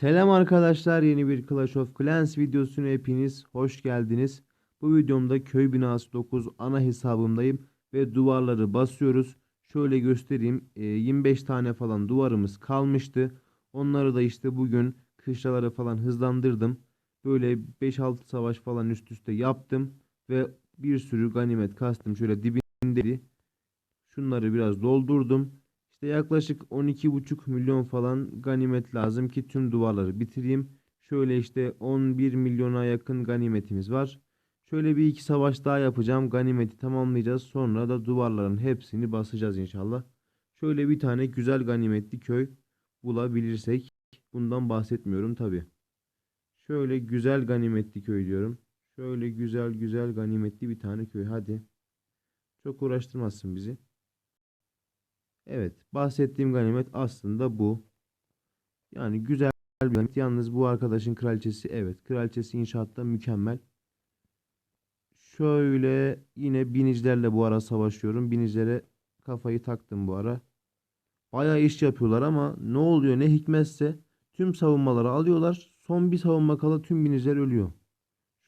Selam arkadaşlar yeni bir Clash of Clans videosuna hepiniz hoş geldiniz. Bu videomda köy binası 9 ana hesabımdayım ve duvarları basıyoruz. Şöyle göstereyim e, 25 tane falan duvarımız kalmıştı. Onları da işte bugün kışlaları falan hızlandırdım. Böyle 5-6 savaş falan üst üste yaptım ve bir sürü ganimet kastım şöyle dibinde. Şunları biraz doldurdum. İşte yaklaşık 12,5 milyon falan ganimet lazım ki tüm duvarları bitireyim. Şöyle işte 11 milyona yakın ganimetimiz var. Şöyle bir iki savaş daha yapacağım. Ganimeti tamamlayacağız. Sonra da duvarların hepsini basacağız inşallah. Şöyle bir tane güzel ganimetli köy bulabilirsek. Bundan bahsetmiyorum tabi. Şöyle güzel ganimetli köy diyorum. Şöyle güzel güzel ganimetli bir tane köy. Hadi. Çok uğraştırmazsın bizi. Evet, bahsettiğim ganimet aslında bu. Yani güzel bir ganimet. Yalnız bu arkadaşın kraliçesi evet, kraliçesi inşaatta mükemmel. Şöyle yine binicilerle bu ara savaşıyorum. Binicilere kafayı taktım bu ara. Bayağı iş yapıyorlar ama ne oluyor ne hikmetse tüm savunmaları alıyorlar. Son bir savunma kala tüm biniciler ölüyor.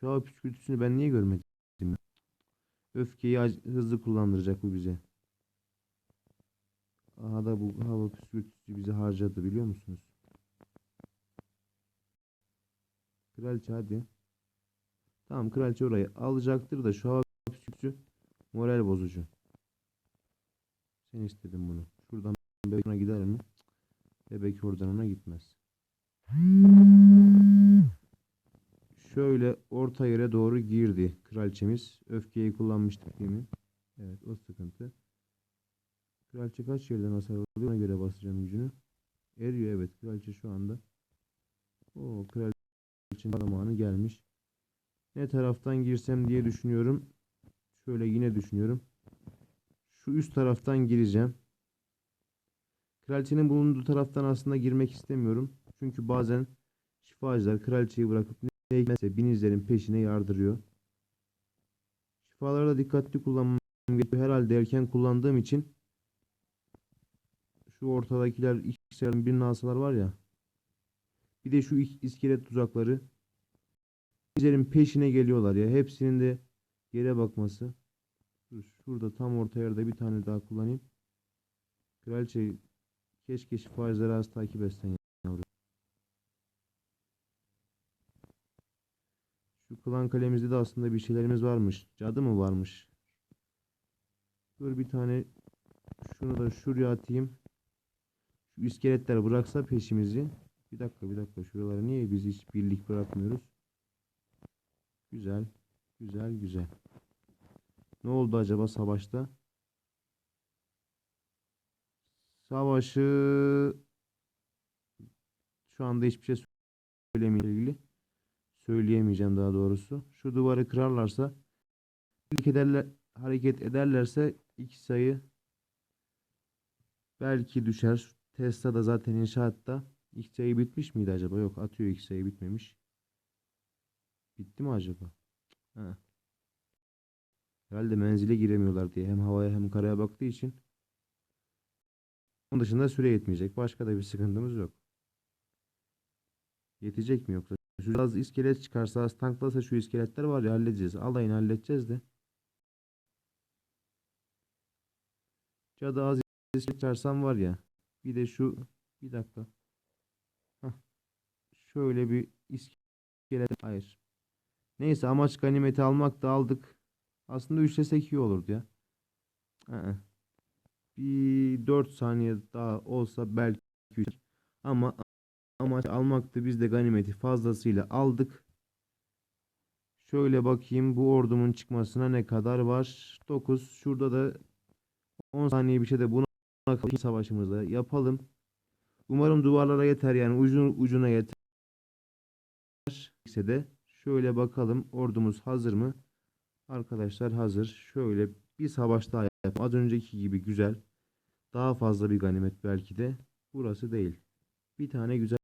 Şu hava püskürtüsünü ben niye görmedim? Öfkeyi hızlı kullandıracak bu bize. Aha da bu hava püskürtüsü bizi harcadı biliyor musunuz? Kraliçe hadi. Tamam kraliçe orayı alacaktır da şu hava püskürtüsü moral bozucu. Sen istedin bunu. Şuradan bebek ona gider mi? Bebek oradan ona gitmez. Şöyle orta yere doğru girdi kraliçemiz. Öfkeyi kullanmıştık değil mi? Evet o sıkıntı. Kraliçe kaç yerden hasar alıyor ona göre basacağım gücünü. Eriyor evet kraliçe şu anda. O kraliçenin zamanı gelmiş. Ne taraftan girsem diye düşünüyorum. Şöyle yine düşünüyorum. Şu üst taraftan gireceğim. Kraliçenin bulunduğu taraftan aslında girmek istemiyorum. Çünkü bazen şifacılar kraliçeyi bırakıp ne hikmetse binizlerin peşine yardırıyor. Şifaları da dikkatli kullanmam gerekiyor. Herhalde erken kullandığım için şu ortadakiler ikisinden birinin alsalar var ya. Bir de şu iskelet tuzakları. Bizlerin peşine geliyorlar ya. Hepsinin de yere bakması. Şurada tam orta yerde bir tane daha kullanayım. Kraliçe keşke şifacıları az takip etsen yavrum. Şu klan kalemizde de aslında bir şeylerimiz varmış. Cadı mı varmış? Dur bir tane şunu da şuraya atayım. Şu iskeletler bıraksa peşimizi. Bir dakika bir dakika şuraları niye biz hiç birlik bırakmıyoruz? Güzel. Güzel güzel. Ne oldu acaba savaşta? Savaşı şu anda hiçbir şey söylemeyeceğim ilgili. Söyleyemeyeceğim daha doğrusu. Şu duvarı kırarlarsa hareket ederler, hareket ederlerse iki sayı belki düşer. Tesla da zaten inşaatta. Sayı bitmiş miydi acaba? Yok atıyor sayı bitmemiş. Bitti mi acaba? Ha. Herhalde menzile giremiyorlar diye hem havaya hem karaya baktığı için. Onun dışında süre yetmeyecek. Başka da bir sıkıntımız yok. Yetecek mi yoksa? Şu az iskelet çıkarsa az tanklasa şu iskeletler var ya halledeceğiz. Alayını halledeceğiz de. Cadı az iskelet çıkarsam var ya. Bir de şu bir dakika. Hah. Şöyle bir iskelet hayır. Neyse amaç ganimeti almak da aldık. Aslında üçlesek iyi olurdu ya. Aa. Bir 4 saniye daha olsa belki üç. ama amaç almaktı. Biz de ganimeti fazlasıyla aldık. Şöyle bakayım bu ordumun çıkmasına ne kadar var? 9. Şurada da 10 saniye bir şey de buna kalıp savaşımızı yapalım. Umarım duvarlara yeter yani ucun ucuna yeter. ise de şöyle bakalım ordumuz hazır mı? Arkadaşlar hazır. Şöyle bir savaş daha yap. Az önceki gibi güzel. Daha fazla bir ganimet belki de. Burası değil. Bir tane güzel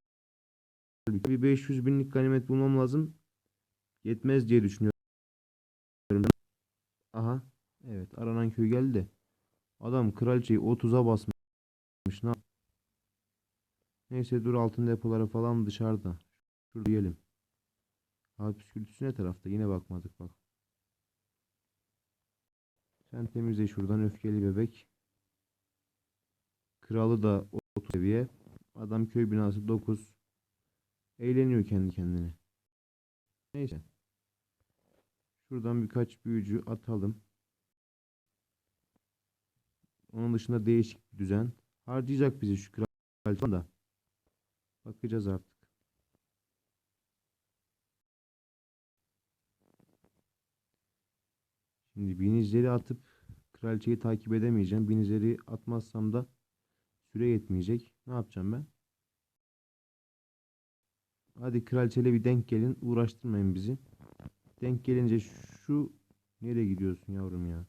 bir 500 binlik ganimet bulmam lazım. Yetmez diye düşünüyorum. Aha. Evet aranan köy geldi. Adam kraliçeyi 30'a basmış. Ne Neyse dur altın depoları falan dışarıda. Şurada diyelim. Abi püskürtüsü ne tarafta? Yine bakmadık bak. Sen temizle şuradan öfkeli bebek. Kralı da 30 seviye. Adam köy binası 9. Eğleniyor kendi kendine. Neyse. Şuradan birkaç büyücü atalım. Onun dışında değişik bir düzen. Harcayacak bizi şu kral da. Bakacağız artık. Şimdi binizleri atıp kraliçeyi takip edemeyeceğim. Binizleri atmazsam da süre yetmeyecek. Ne yapacağım ben? Hadi kraliçeyle bir denk gelin. Uğraştırmayın bizi. Denk gelince şu nereye gidiyorsun yavrum ya?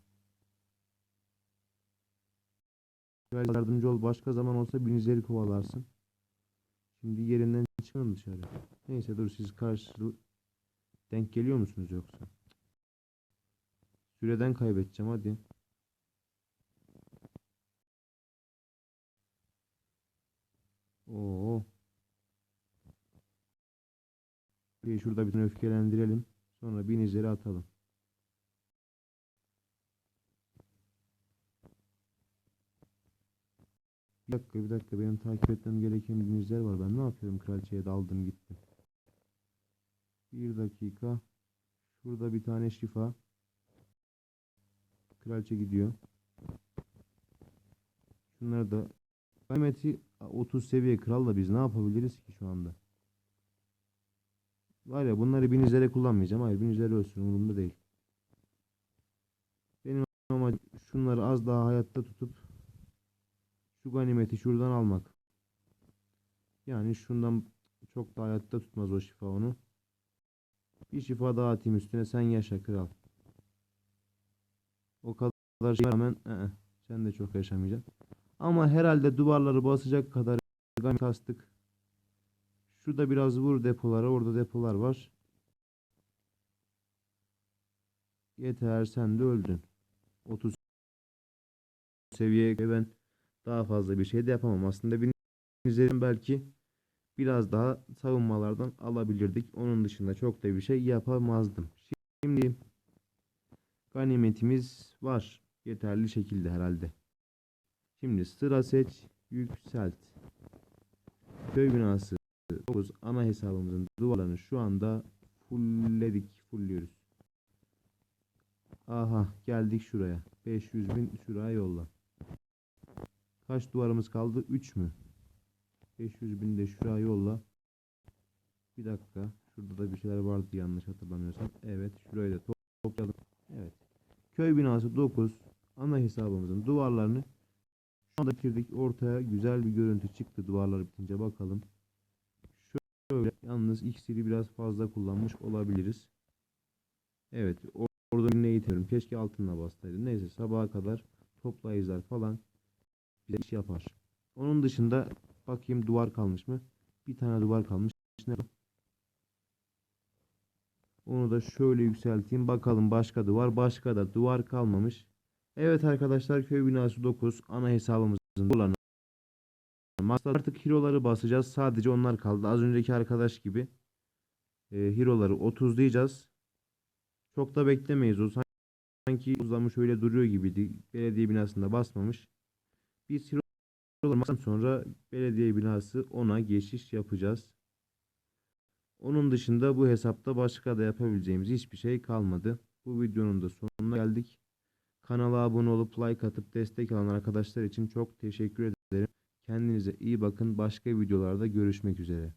Kraliçe yardımcı ol. Başka zaman olsa binizleri kovalarsın. Şimdi yerinden çıkın dışarı. Neyse dur siz karşı denk geliyor musunuz yoksa? Süreden kaybedeceğim hadi. Oo. Şurada bir öfkelendirelim. Sonra binizleri atalım. Bir dakika bir dakika benim takip etmem gereken binizler var. Ben ne yapıyorum kraliçeye daldım gittim. Bir dakika. Şurada bir tane şifa. Kraliçe gidiyor. Şunlar da Kıymeti 30 seviye kral da biz ne yapabiliriz ki şu anda? Var ya bunları binizlere kullanmayacağım. Hayır binizlere ölsün umurumda değil. Benim amacım şunları az daha hayatta tutup şu ganimeti şuradan almak. Yani şundan çok da hayatta tutmaz o şifa onu. Bir şifa daha atayım üstüne sen yaşa kral. O kadar şey rağmen ı-ı, sen de çok yaşamayacaksın. Ama herhalde duvarları basacak kadar gam kastık. Şurada biraz vur depolara. Orada depolar var. Yeter sen de öldün. 30 seviyeye ben daha fazla bir şey de yapamam. Aslında benim belki biraz daha savunmalardan alabilirdik. Onun dışında çok da bir şey yapamazdım. Şimdi ganimetimiz var. Yeterli şekilde herhalde. Şimdi sıra seç, yükselt. Köy binası 9 ana hesabımızın duvarlarını şu anda fullledik, fullliyoruz. Aha geldik şuraya. 500 bin şuraya yolla. Kaç duvarımız kaldı? 3 mü? 500 bin de şuraya yolla. Bir dakika. Şurada da bir şeyler vardı yanlış hatırlamıyorsam. Evet şurayı da toplayalım. Evet. Köy binası 9 ana hesabımızın duvarlarını şu anda bitirdik. Ortaya güzel bir görüntü çıktı duvarlar bitince bakalım. Şöyle yalnız iksiri biraz fazla kullanmış olabiliriz. Evet orada ne eğitiyorum. Keşke altınla bastaydım. Neyse sabaha kadar toplayıcılar falan bize iş yapar. Onun dışında bakayım duvar kalmış mı? Bir tane duvar kalmış. Ne? Onu da şöyle yükselteyim. Bakalım başka duvar. Başka da duvar kalmamış. Evet arkadaşlar köy binası 9 ana hesabımızın dolanı. Artık hero'ları basacağız. Sadece onlar kaldı. Az önceki arkadaş gibi e, hero'ları 30'layacağız. Çok da beklemeyiz. O sanki uzamış öyle duruyor gibiydi. Belediye binasında basmamış. Biz hero'lardan sonra belediye binası ona geçiş yapacağız. Onun dışında bu hesapta başka da yapabileceğimiz hiçbir şey kalmadı. Bu videonun da sonuna geldik. Kanala abone olup like atıp destek alan arkadaşlar için çok teşekkür ederim. Kendinize iyi bakın. Başka videolarda görüşmek üzere.